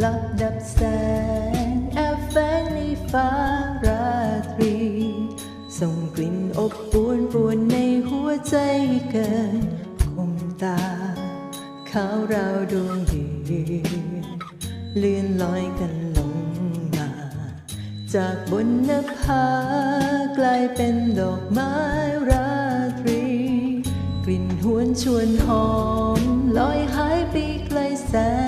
หลับดับแสงแอบแฝงในฟ้าราตรี ส่งกลิ่นอบอวนปวนในหัวใจเกินคมตา ขาวราวดวงเดียวเลื่อนลอยกันลงมา จากบนนภากลายเป็นดอกไม้ราตรี กลิ่นหวนชวนหอมลอยหายไปไกลแสน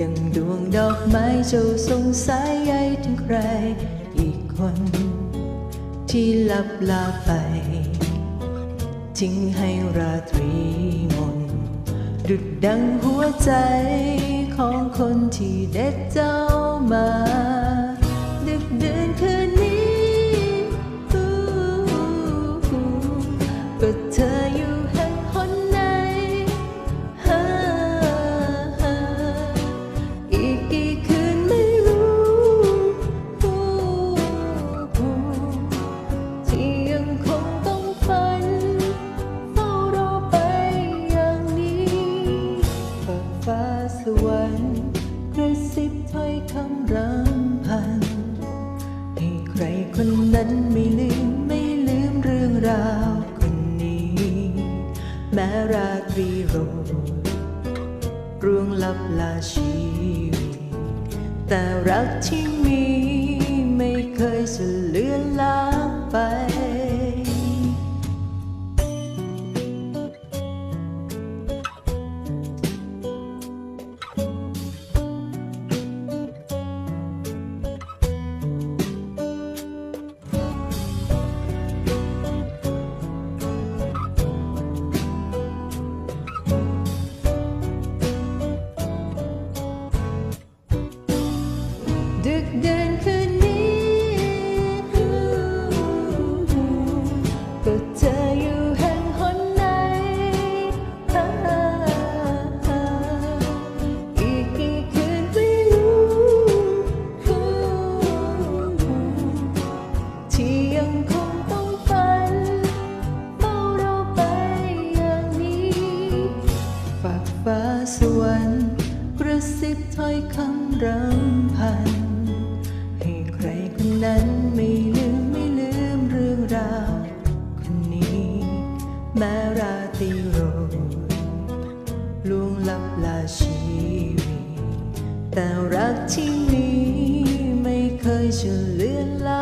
ดังดวงดอกไม้เจ้าสงสายใยถึงใคร อีกคน ที่ลับลาไปทิ้งให้ราตรีมน ดุดดังหัวใจของคนที่เด็ดเจ้ามา ดึกเดินคืน คนนั้นไม่ลืมไม่ลืมเรื่องราวคนนี้ แม้ราตรีโรยร่วงลับลาชีวิตแต่รักที่มีไม่เคยจะเลือนลางไป ดึกเดินคืนนี้ก็เธออยู่แห่งหนไหนอีกกี่คืนไม่รู้ ที่ยังคงต้องฝันเฝ้ารอไปอย่างนี้ฝากฟ้าสวรรค์กระซิบถ้อยคำรำพัน คนนั้นไม่ลืมไม่ลืมเรื่องราวคนนี้แม้ราตรีโรยล่วงลับลาชีวิตแต่รักที่มีไม่เคยจะเลือนลา